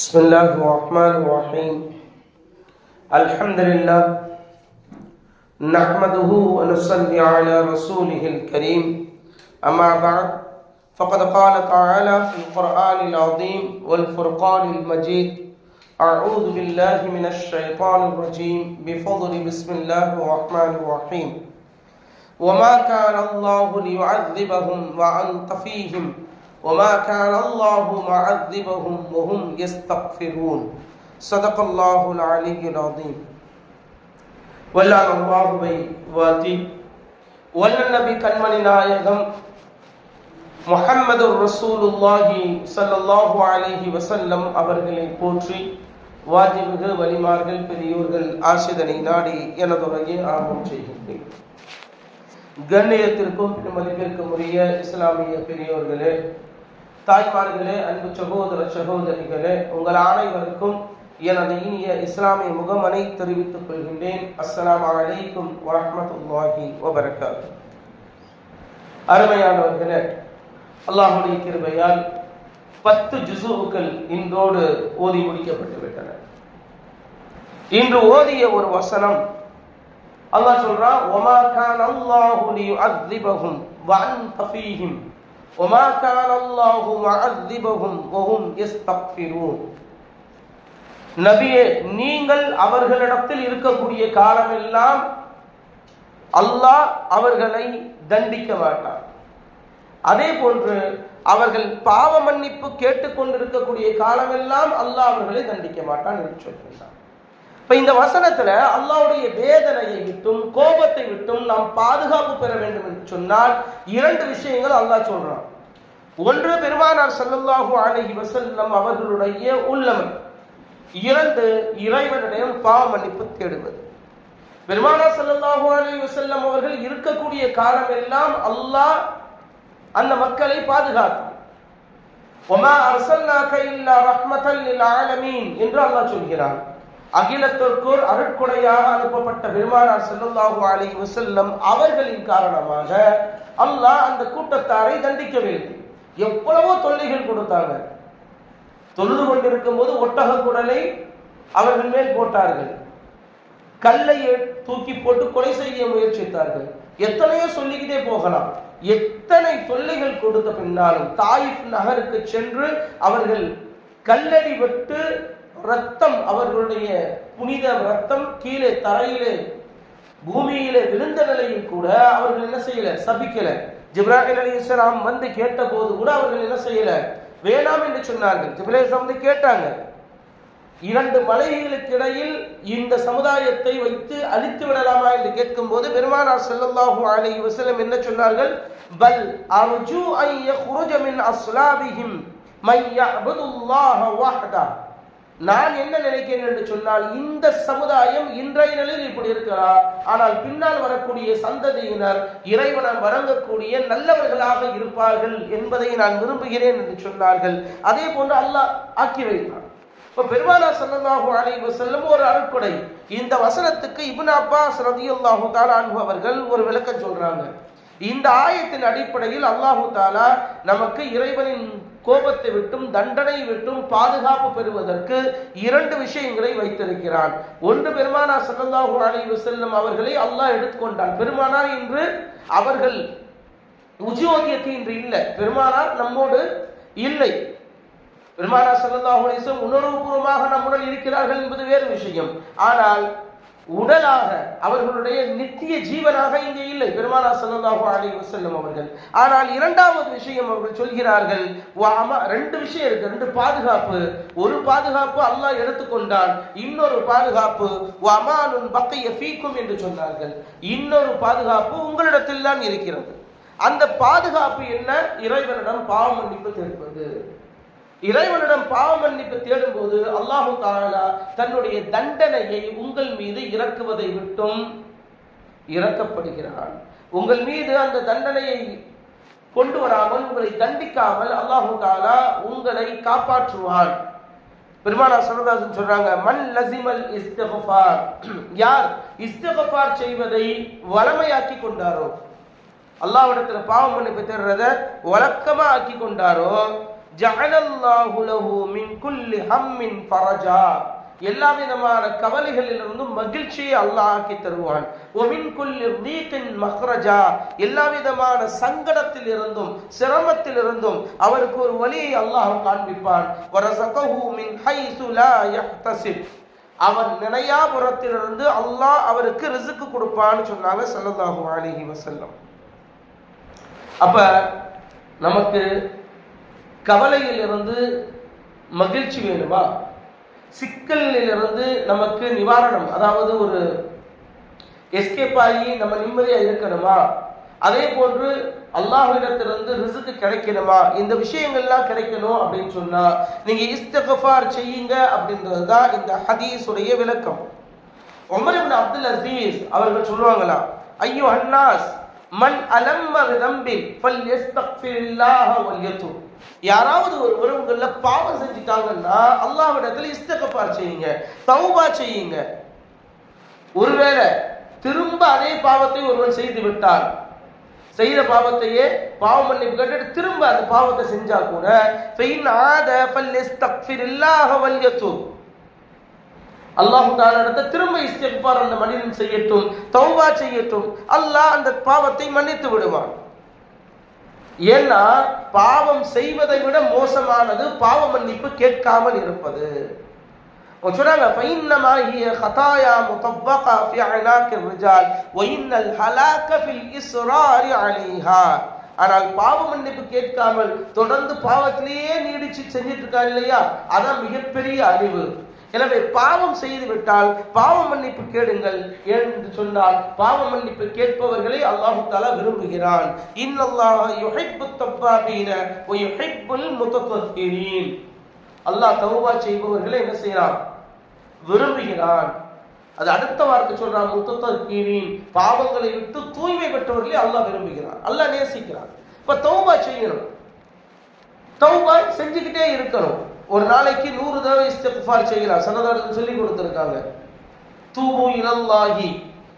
بسم الله الرحمن الرحيم الحمد لله نحمده ونصلي على رسوله الكريم أما بعد فقد قال تعالى في القرآن العظيم والفرقان المجيد أعوذ بالله من الشيطان الرجيم بفضل بسم الله الرحمن الرحيم وما كان الله ليعذبهم وأنت فيهم وما كان الله معذبهم وهم يستغفرون صدق الله العلي العظيم வல்லான் அல்லாஹுவை வாத்தி வல்ல நபி கண்மணி நாயகம் முஹம்மது ரசூலுல்லாஹி ஸல்லல்லாஹு அலைஹி வஸல்லம் அவர்களை போற்றி வாஜிபுகள் வலிமார்கள் பெரியோர்கள் ஆசிதனை நாடி எனதுரையை ஆரம்பம் செய்கின்றேன் கண்ணியத்திற்கும் பெருமதிப்பிற்கும் உரிய இஸ்லாமிய பெரியோர்களே தாய்மார்களே அன்பு சகோதர சகோதரிகளே உங்கள் அனைவருக்கும் எனது இனிய இஸ்லாமிய முகமனை தெரிவித்துக் கொள்கின்றேன். அஸ்லாம் அலைக்கும் வரமத்துல்லாஹி வபரகாத் அருமையானவர்களே அல்லாஹுடைய கிருபையால் பத்து ஜுசுவுக்கள் இன்றோடு ஓதி முடிக்கப்பட்டு விட்டன இன்று ஓதிய ஒரு வசனம் அல்லாஹ் சொல்றான் ஒமா கான் அல்லாஹு லியுஅذிபஹும் வான் ஃபீஹிம். ஒமா கான் அல்லாஹு முஅذிபஹும் வஹும் யஸ்தக்ஃபிரூன் நபியே நீங்கள் அவர்களிடத்தில் இருக்கக்கூடிய காலமெல்லாம் அல்லாஹ் அவர்களை தண்டிக்க மாட்டார் அதே போன்று அவர்கள் பாவ மன்னிப்பு கேட்டுக்கொண்டிருக்கக்கூடிய காலமெல்லாம் அல்லாஹ் அவர்களை தண்டிக்க மாட்டான் என்று சொல்கின்றார் இப்ப இந்த வசனத்துல அல்லாவுடைய வேதனையை விட்டும் கோபத்தை விட்டும் நாம் பாதுகாப்பு பெற வேண்டும் என்று சொன்னால் இரண்டு விஷயங்கள் அல்லாஹ் சொல்றான். ஒன்று பெருமானார் ஸல்லல்லாஹு அலைஹி வசல்லம் அவர்களுடைய உள்ளமை. இரண்டு இறைவனிடம் பாவ மன்னிப்பு தேடுவது. பெருமானார் ஸல்லல்லாஹு அலைஹி வசல்லம் அவர்கள் இருக்கக்கூடிய காலம் எல்லாம் அல்லாஹ் அந்த மக்களை பாதுகாத்தான் ஒமா அர்சல்னாக இல்லா ரஹ்மத்தல் லில் ஆலமீன் என்று அல்லாஹ் சொல்கிறான். அகிலத்திற்குள் அருட்கொடையாக அனுப்பப்பட்ட பெருமானார் செல்லுல்லாஹு அலி வசல்லம் அவர்களின் காரணமாக அல்லாஹ் அந்த கூட்டத்தாரை தண்டிக்கவில்லை எவ்வளவோ தொல்லைகள் கொடுத்தாங்க. தொழுது கொண்டிருக்கும் போது ஒட்டக குடலை அவர்கள் மேல் போட்டார்கள். கல்லை தூக்கி போட்டு கொலை செய்ய முயற்சித்தார்கள். எத்தனையோ சொல்லிக்கிட்டே போகலாம். எத்தனை தொல்லைகள் கொடுத்த பின்னாலும் தாயிஃப் நகருக்கு சென்று அவர்கள் கல்லடி விட்டு ரத்தம் அவர்களுடைய புனித ரத்தம் கீழே தரையிலே பூமியிலே விழுந்த நிலையில் கூட அவர்கள் என்ன செய்யல? சபிக்கல. ஜிப்ராஹிம் அலி இஸ்லாம் வந்து கேட்ட போது கூட அவர்கள் என்ன செய்யல? வேணாம் என்று சொன்னார்கள். ஜிப்ரேசம் வந்து கேட்டாங்க. இரண்டு மலைகளுக்கு இடையில் இந்த சமுதாயத்தை வைத்து அழித்து விடலாமா என்று கேட்கும் போது பெருமானார் செல்லல்லாஹு அலை வசலம் என்ன சொன்னார்கள்? பல் அர்ஜு ஐய குருஜமின் அஸ்லாபிஹிம் மையா அபதுல்லாஹ வாஹதா. நான் என்ன நினைக்கிறேன் என்று சொன்னால் இந்த சமுதாயம் இன்றைய நிலையில் இப்படி இருக்கிறார் ஆனால் பின்னால் வரக்கூடிய சந்ததியினர் இறைவனம் வழங்கக்கூடிய நல்லவர்களாக இருப்பார்கள் என்பதை நான் விரும்புகிறேன் என்று சொன்னார்கள். அதே போன்று அல்லாஹ் ஆக்கி வைத்தார் இப்ப பெருமானா சல்லல்லாஹு அலைஹி செல்லும் ஒரு அருட்கொடை. இந்த வசனத்துக்கு இபுனாப்பா அப்பாஸ் ரலியல்லாஹு தஆலா அவர்கள் ஒரு விளக்கம் சொல்றாங்க. இந்த ஆயத்தின் அடிப்படையில் அல்லாஹு தாலா நமக்கு இறைவனின் கோபத்தை விட்டும் தண்டனை விட்டும் பாதுகாப்பு பெறுவதற்கு இரண்டு விஷயங்களை வைத்திருக்கிறான். ஒன்று பெருமானார் ஸல்லல்லாஹு அலி செல்லும் அவர்களை அல்லாஹ் எடுத்துக்கொண்டான். பெருமானார் இன்று அவர்கள் உஜோகியத்தை இன்று இல்லை. பெருமானார் நம்மோடு இல்லை. பெருமானார் ஸல்லல்லாஹு அலிசம் உணர்வுபூர்வமாக நம்முடன் இருக்கிறார்கள் என்பது வேறு விஷயம். ஆனால் உடலாக அவர்களுடைய நித்திய ஜீவனாக இங்கே இல்லை. பெருமானா சல்லாஹு அலி வசல்லம் அவர்கள். ஆனால் இரண்டாவது விஷயம் அவர்கள் சொல்கிறார்கள் ரெண்டு விஷயம் இருக்கு ரெண்டு பாதுகாப்பு. ஒரு பாதுகாப்பு அல்லாஹ் எடுத்துக்கொண்டான் இன்னொரு பாதுகாப்பு அமானுன் பக்கைய ஃபீக்கும் என்று சொன்னார்கள். இன்னொரு பாதுகாப்பு உங்களிடத்தில் தான் இருக்கிறது. அந்த பாதுகாப்பு என்ன? இறைவனிடம் பாவ மன்னிப்பு தேடுவது இறைவனிடம் பாவ மன்னிப்பு தேடும் போது அல்லாஹு தாலா தன்னுடைய தண்டனையை உங்கள் மீது இறக்குவதை விட்டும் இறக்கப்படுகிறான். உங்கள் மீது அந்த தண்டனையை கொண்டு வராமல் உங்களை தண்டிக்காமல் அல்லாஹு தாலா உங்களை காப்பாற்றுவான். பெருமானா சரதாசன் சொல்றாங்க மன் லசிமல் இஸ்தகஃபார் யார் இஸ்தகஃபார் செய்வதை வளமையாக்கி கொண்டாரோ? அல்லாஹ்விடத்துல பாவம் மன்னிப்பு தேடுறத வழக்கமா ஆக்கி கொண்டாரோ? ஜஅலல்லாஹு லஹு மின் குல்லி ஹம்மின் ஃபரஜா. எல்லா விதமான கவலைகளிலிருந்தும் மகிழ்ச்சியை அல்லாஹ் ஆக்கி தருவான் குல்லி மஹ்ரஜா. எல்லா விதமான சங்கடத்தில் இருந்தும் சிரமத்தில் இருந்தும் அவருக்கு ஒரு வழியை அல்லாஹ் காண்பிப்பான். வரசகஹு அவன் நினையாபுரத்திலிருந்து அல்லாஹ் அவருக்கு ரிசுக்கு கொடுப்பான்னு சொன்னாங்க ஸல்லல்லாஹு அலைஹி வஸல்லம். அப்ப நமக்கு கவலையிலிருந்து மகிழ்ச்சி வேணுமா சிக்கலிலிருந்து நமக்கு நிவாரணம் அதாவது ஒரு எஸ்கேப் ஆகி நம்ம நிம்மதியாக இருக்கணுமா? அதே போன்று அல்லாஹிடத்திலிருந்து ரிசுக்கு கிடைக்கணுமா? இந்த விஷயங்கள்லாம் கிடைக்கணும் அப்படின்னு சொன்னா நீங்க இஸ்தகஃபார் செய்யுங்க அப்படின்றது தான் இந்த ஹதீஸுடைய விளக்கம். உமர் இப்னு அப்துல் அசீஸ் அவர்கள் சொல்லுவாங்களா ஐயோ அன்னாஸ் மன் அலம்ப விதம்பி ஃபல் யஸ்தக்ஃபிரில்லாஹ வல் யாராவது ஒரு உங்கள பாவம் செஞ்சுட்டாங்கன்னா அல்லாஹ்விடத்துல இஸ்தகப்பார் செய்யுங்க தௌபா செய்யுங்க. ஒருவேளை திரும்ப அதே பாவத்தை ஒருவன் செய்து விட்டான். செய்த பாவத்தையே பாவம் மன்னிப்பு கேட்டுட்டு திரும்ப அந்த பாவத்தை செஞ்சா கூட ஃபைன் அல்லாஹு தாலிடத்தை திரும்ப இஸ்தகப்பார் அந்த மனிதன் செய்யட்டும் தௌபா செய்யட்டும். அல்லாஹ் அந்த பாவத்தை மன்னித்து விடுவான். ஏன்னா பாவம் செய்வதை விட மோசமானது பாவ மன்னிப்பு கேட்காமல் இருப்பது. அவங்க சொல்றாங்க ஃபைன்னமா ஹிய கதாயா முதவ்வகா ஃபி அனாகி ரிஜால் வயின்னல் ஹலாக ஃபில் இஸ்ராரி ஆனால் பாவ மன்னிப்பு கேட்காமல் தொடர்ந்து பாவத்திலேயே நீடிச்சு செஞ்சிட்டு இருக்காரு இல்லையா? அதான் மிகப்பெரிய அறிவு. எனவே பாவம் செய்து விட்டால் பாவ மன்னிப்பு கேடுங்கள் என்று சொன்னால் பாவ மன்னிப்பு கேட்பவர்களை அல்லாஹு தாலா விரும்புகிறான். இன்னல்லா யுஹிப்பு தப்பாபீன வ அல்லாஹ் தௌபா செய்பவர்களை என்ன செய்யறான்? விரும்புகிறான். அது அடுத்த வார்த்தை சொல்றான் முத்தத்தஹிரீன். பாவங்களை விட்டு தூய்மை பெற்றவர்களை அல்லாஹ் விரும்புகிறான். அல்லாஹ் நேசிக்கிறான். இப்ப தௌபா செய்யணும். தௌபா செஞ்சுக்கிட்டே இருக்கணும். நாளைக்கு நூறு தடவை இஸ்திக்ஃபார் செய்யலாம். சனதாரர்கள் சொல்லி கொடுத்துருக்காங்க. தூபு இலல்லாஹி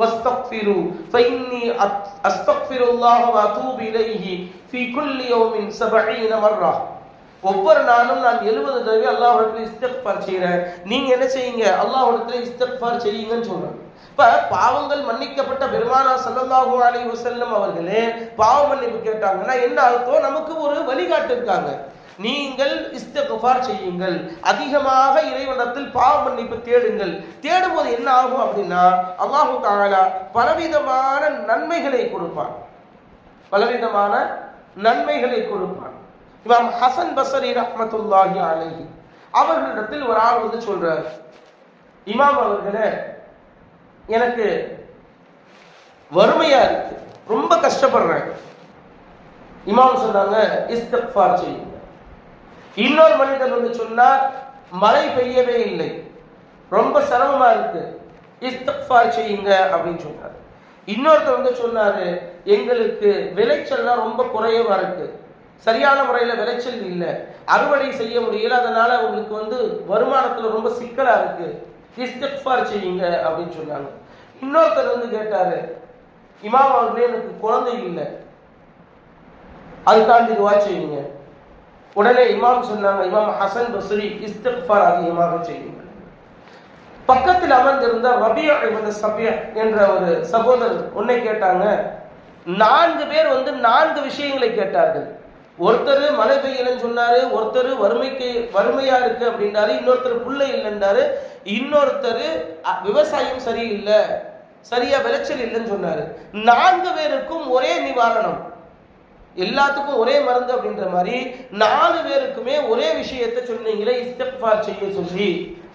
வஸ்தக்ஃபிரு ஃபைன்னி அஸ்தக்ஃபிருல்லாஹ வ அதூபு இலைஹி ஃபி குல்லி யௌமின் 70 மர்ரா. ஒவ்வொரு நாளும் நான் 70 தடவை அல்லாஹிடத்துல இஸ்திக்ஃபார் செய்கிறேன் நீங்க என்ன செய்யுங்க? அல்லாஹிடத்துல இஸ்திக்ஃபார் செய்யுங்கன்னு சொல்றாங்க. இப்ப பாவங்கள் மன்னிக்கப்பட்ட பெருமானா ஸல்லல்லாஹு அலி வசல்லம் அவர்களே பாவ மன்னிப்பு கேட்டாங்கன்னா என்ன அர்த்தம்? நமக்கு ஒரு வழிகாட்டு இருக்காங்க. நீங்கள் இஸ்தகுஃபார் செய்யுங்கள். அதிகமாக இறைவனத்தில் பாவ மன்னிப்பு தேடுங்கள். தேடும்போது என்ன ஆகும் அப்படின்னா அல்லாஹு தாலா பலவிதமான நன்மைகளை கொடுப்பான். பலவிதமான நன்மைகளை கொடுப்பான். இமாம் ஹசன் பசரி ரஹமத்துல்லாஹி அலஹி அவர்களிடத்தில் ஒரு ஆள் வந்து சொல்றார் இமாம் அவர்களே எனக்கு வறுமையா இருக்கு. ரொம்ப கஷ்டப்படுறேன். இமாம் சொன்னாங்க இஸ்தக்ஃபார் செய்யும் இன்னொரு மனிதர் வந்து சொன்னார் மழை பெய்யவே இல்லை. ரொம்ப சிரமமா இருக்கு. இஸ்திக்ஃபார் செய்யுங்க அப்படின்னு சொன்னார். இன்னொருத்தர் வந்து சொன்னாரு எங்களுக்கு விளைச்சல்லாம் ரொம்ப குறையவா இருக்கு. சரியான முறையில விளைச்சல் இல்லை. அறுவடை செய்ய முடியல. அதனால உங்களுக்கு வந்து வருமானத்துல ரொம்ப சிக்கலா இருக்கு. இஸ்திக்ஃபார் செய்யுங்க அப்படின்னு சொன்னாங்க. இன்னொருத்தர் வந்து கேட்டாரு இமாம் அவர்களே எனக்கு குழந்தை இல்லை. அதுக்காண்டி துவா செய்யுங்க. உடனே இமாம் சொன்னாங்க இமாம் ஹசன் பஸ்ரி இஸ்திக்ஃபார் அதிகமாக செய்யுங்கள். பக்கத்தில் அமர்ந்திருந்த ரபியா இவன் சபியா என்ற ஒரு சகோதரர் உன்னை கேட்டாங்க நான்கு பேர் வந்து நான்கு விஷயங்களை கேட்டார்கள். ஒருத்தர் மழை பெய்யலன்னு சொன்னாரு ஒருத்தர் வறுமைக்கு வறுமையா இருக்கு அப்படின்றாரு இன்னொருத்தர் புள்ள இல்லைன்றாரு இன்னொருத்தர் விவசாயம் சரியில்லை சரியா விளைச்சல் இல்லைன்னு சொன்னாரு. நான்கு பேருக்கும் ஒரே நிவாரணம். எல்லாத்துக்கும் ஒரே மருந்து அப்படின்ற மாதிரி நாலு பேருக்குமே ஒரே விஷயத்தை சொன்னீங்களே இஸ்திக்ஃபார் செய்ய சொல்லி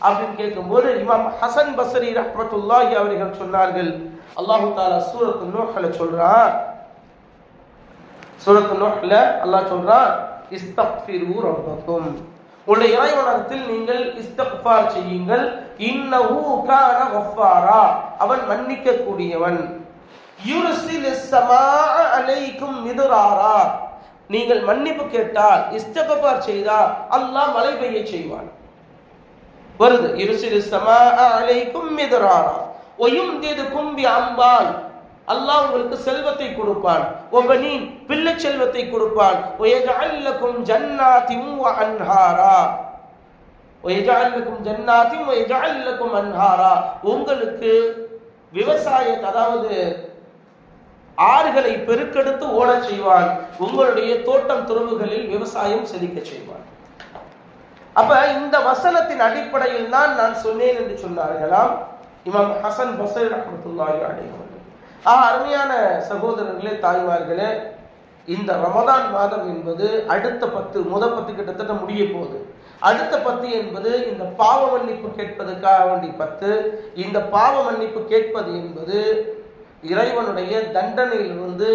அப்படின்னு கேட்கும்போது இமாம் ஹசன் பசரி ரஹமத்துல்லாஹி அவர்கள் சொன்னார்கள். அல்லாஹு தாலா சூரத்து நோஹல சொல்றான் சூரத்து நோஹல அல்லாஹ் சொல்றான் இஸ்தக்ஃபிரு ரப்பக்கும். உங்களுடைய இறைவனத்தில் நீங்கள் இஸ்திக்ஃபார் செய்யுங்கள். இன்னஹு கான கஃபாரா அவன் மன்னிக்க கூடியவன் அலைக்கும் மிதுராரா. நீங்கள் மன்னிப்பு கேட்டால் இஸ்தகபார் செய்தால் அல்லாஹ் மழை பெய்ய செய்வான். வருது இருசில் சமா அலைக்கும் மிதுராரா. ஒயும் தேது கும்பி அம்பால் அல்லாஹ் உங்களுக்கு செல்வத்தை கொடுப்பான். ஒபனின் பிள்ளை செல்வத்தை கொடுப்பான். ஜன்னா திம்வ அன்ஹாரா ஒயஜல்லக்கும் ஜன்னாத்திம் ஒயஜல்லக்கும் அன்ஹாரா. உங்களுக்கு விவசாயம் அதாவது ஆறுகளை பெருக்கெடுத்து ஓடச் செய்வான். உங்களுடைய தோட்டம் துறவுகளில் விவசாயம் செழிக்க செய்வான். அப்ப இந்த வசனத்தின் அடிப்படையில் தான் நான் சொன்னேன் என்று சொன்னார்களாம். இமாம் ஹசன் பசரி ரஹமத்துல்லாஹி அடைவார்கள் ஆ அருமையான சகோதரர்களே தாய்மார்களே இந்த ரமதான் மாதம் என்பது அடுத்த பத்து முத பத்து கிட்டத்தட்ட முடிய போகுது. அடுத்த பத்து என்பது இந்த பாவ மன்னிப்பு கேட்பதற்காக வேண்டி பத்து. இந்த பாவ மன்னிப்பு கேட்பது என்பது இறைவனுடைய தண்டனையிலிருந்து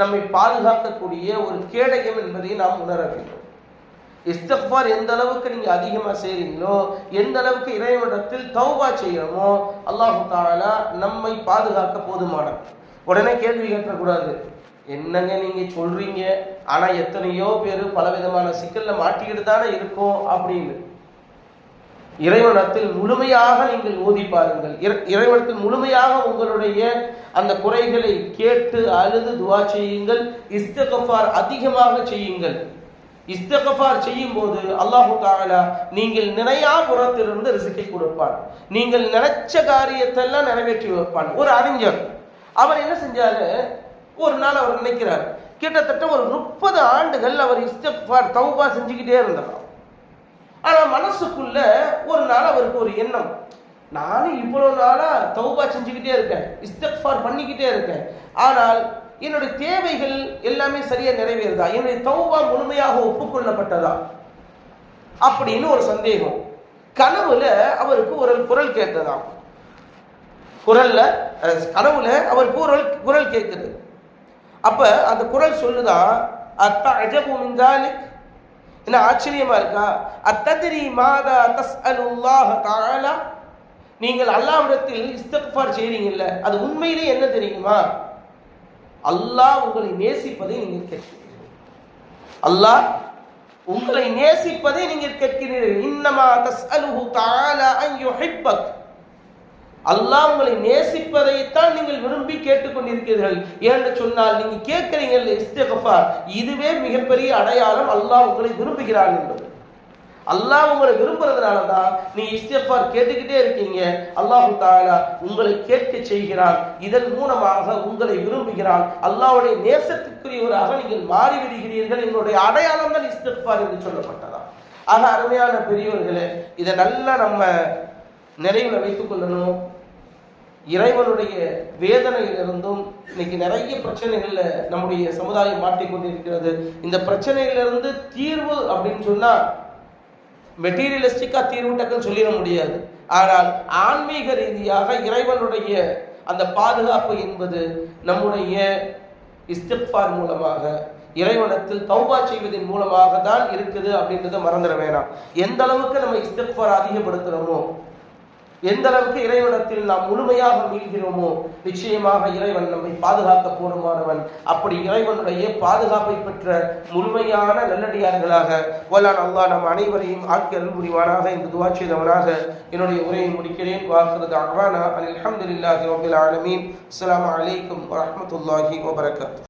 நம்மை பாதுகாக்கக்கூடிய ஒரு கேடயம் என்பதை நாம் உணர வேண்டும். இஸ்தஃபார் எந்த அளவுக்கு நீங்க அதிகமா செய்றீங்களோ எந்த அளவுக்கு இறைவனிடத்தில் தௌபா செய்யணுமோ அல்லாஹு தாலா நம்மை பாதுகாக்க போதுமானது உடனே கேள்வி கேட்கக்கூடாது. என்னங்க நீங்க சொல்றீங்க? ஆனா எத்தனையோ பேர் பலவிதமான சிக்கல்ல மாட்டிக்கிட்டு தானே இருக்கோம் அப்படின்னு. இறைவனத்தில் முழுமையாக நீங்கள் ஓதி பாருங்கள். இறைவனத்தில் முழுமையாக உங்களுடைய அந்த குறைகளை கேட்டு அழுது துவா செய்யுங்கள். இஸ்தகஃபார் அதிகமாக செய்யுங்கள். இஸ்தகஃபார் செய்யும் போது அல்லாஹு தாலா நீங்கள் நினையா புறத்திலிருந்து ரிசுக்கை கொடுப்பான். நீங்கள் நினைச்ச காரியத்தெல்லாம் நிறைவேற்றி வைப்பான். ஒரு அறிஞர் அவர் என்ன செஞ்சாரு? ஒரு நாள் அவர் நினைக்கிறார். கிட்டத்தட்ட ஒரு முப்பது ஆண்டுகள் அவர் இஸ்தகஃபார் தௌபா செஞ்சுக்கிட்டே இருந்தார் ஆனா மனசுக்குள்ள நாள் அவருக்கு ஒரு எண்ணம். நானும் இவ்வளவு நாளா தௌபா செஞ்சுக்கிட்டே இருக்கேன் இஸ்தக்ஃபார் பண்ணிக்கிட்டே இருக்கேன். ஆனால் என்னுடைய தேவைகள் எல்லாமே சரியா நிறைவேறுதா? என்னுடைய தௌபா முழுமையாக ஒப்புக்கொள்ளப்பட்டதா? அப்படின்னு ஒரு சந்தேகம். கனவுல அவருக்கு ஒரு குரல் கேட்டதாம். குரல்ல கனவுல அவருக்கு குரல் குரல் கேட்குது. அப்ப அந்த குரல் சொல்லுதான் அத்த அஜபு என்ன ஆச்சரியமா இருக்கா? அத்ததிரி மாதா தஸ்அலுல்லாஹ தஆலா? நீங்கள் அல்லாஹ்விடத்தில் இஸ்தக்ஃபார் செய்றீங்கல்ல அது உண்மையிலே என்ன தெரியுமா? அல்லாஹ் உங்களை நேசிப்பதை நீங்கள் கேட்கிறீர்கள். அல்லாஹ் உங்களை நேசிப்பதை நீங்கள் கேட்கிறீர்கள். இன்னமா தஸ் அலுஹு தஆலா ஐயோ யுஹிப்பக். அல்லாஹ் உங்களை நேசிப்பதைத்தான் நீங்கள் விரும்பி கேட்டுக்கொண்டிருக்கிறீர்கள். ஏன்னு சொன்னால் நீங்க கேட்கிறீங்கள் இஸ்தகஃபார். இதுவே மிகப்பெரிய அடையாளம் அல்லாஹ் உங்களை விரும்புகிறான் என்பது. அல்லாஹ் உங்களை விரும்புறதுனால தான் நீ இஸ்தஃபார் கேட்டுக்கிட்டே இருக்கீங்க. அல்லாஹு தாலா உங்களை கேட்க செய்கிறான். இதன் மூலமாக உங்களை விரும்புகிறான். அல்லாஹ்வுடைய நேசத்துக்குரியவராக நீங்கள் மாறிவிடுகிறீர்கள். எங்களுடைய அடையாளம் தான் இஸ்தஃபார் என்று சொல்லப்பட்டதா. ஆக அருமையான பெரியவர்களே இதை நல்லா நம்ம நிறைவில் வைத்துக் கொள்ளணும். இறைவனுடைய வேதனையிலிருந்தும் இன்னைக்கு நிறைய பிரச்சனைகள்ல நம்முடைய சமுதாயம் மாட்டிக்கொண்டிருக்கிறது. இந்த பிரச்சனையிலிருந்து தீர்வு அப்படின்னு சொன்னா மெட்டீரியலிஸ்டிக்கா தீர்வு டக்குன்னு சொல்லிட முடியாது. ஆனால் ஆன்மீக ரீதியாக இறைவனுடைய அந்த பாதுகாப்பு என்பது நம்முடைய இஸ்திக்பார் மூலமாக இறைவனத்தில் தௌபா செய்வதன் மூலமாக தான் இருக்குது அப்படின்றத மறந்துட வேணாம். எந்த அளவுக்கு நம்ம இஸ்திக்பார் அதிகப்படுத்துகிறோமோ எந்த அளவுக்கு இறைவனத்தில் நாம் முழுமையாக மீள்கிறோமோ நிச்சயமாக இறைவன் நம்மை பாதுகாக்க போதுமானவன் அப்படி இறைவனுடைய பாதுகாப்பை பெற்ற முழுமையான நல்லடியார்களாக வல்லான் அல்லா நம் அனைவரையும் ஆட்கள் அருள் புரிவானாக. என்று துவா செய்தவனாக என்னுடைய உரையை முடிக்கிறேன். வாக்குறது அஹ்வானா அல்ஹம்துலில்லாஹி ரபில் ஆலமீன். அஸ்லாம் அலைக்கும் வரமத்துல்லாஹி வபரகாத்